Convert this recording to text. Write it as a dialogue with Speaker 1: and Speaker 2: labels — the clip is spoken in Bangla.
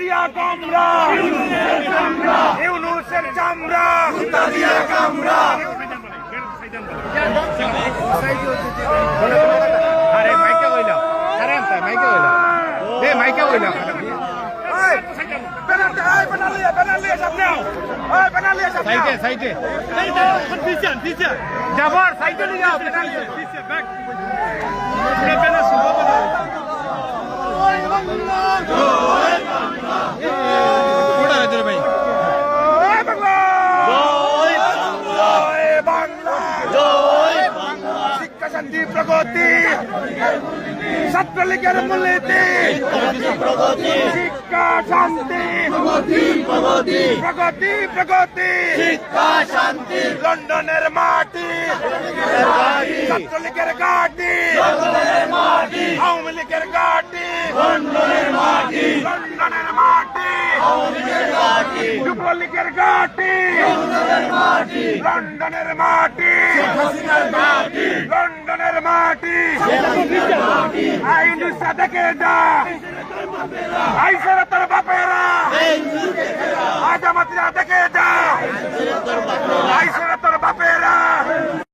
Speaker 1: দিয়া কামরা। ইউনুসের চামড়া। দিয়া কামরা
Speaker 2: আরে মাইকে কইলা। আরে মাইকে কইলা। এ কইলা সাইডে সাইডে। সাইডে নিয়ে যাও।
Speaker 1: শিক্ষা শান্তি প্রগতি ছাত্রলীগের মূলনীতি শিক্ষা শান্তি প্রগতি প্রগতি প্রগতি শিক্ষা শান্তি লন্ডনের মাটি ছাত্রলীগের ঘাটি আওয়ামী লীগের ঘাটি লন্ডনের মাটি লন্ডনের মাটি যুবলীগের ঘাটি লন্ডনের মাটি লন্ডনের মাটি আইন দেখে যা? আইসেরা তোর বাপেরা। আজ আমাদের দেখে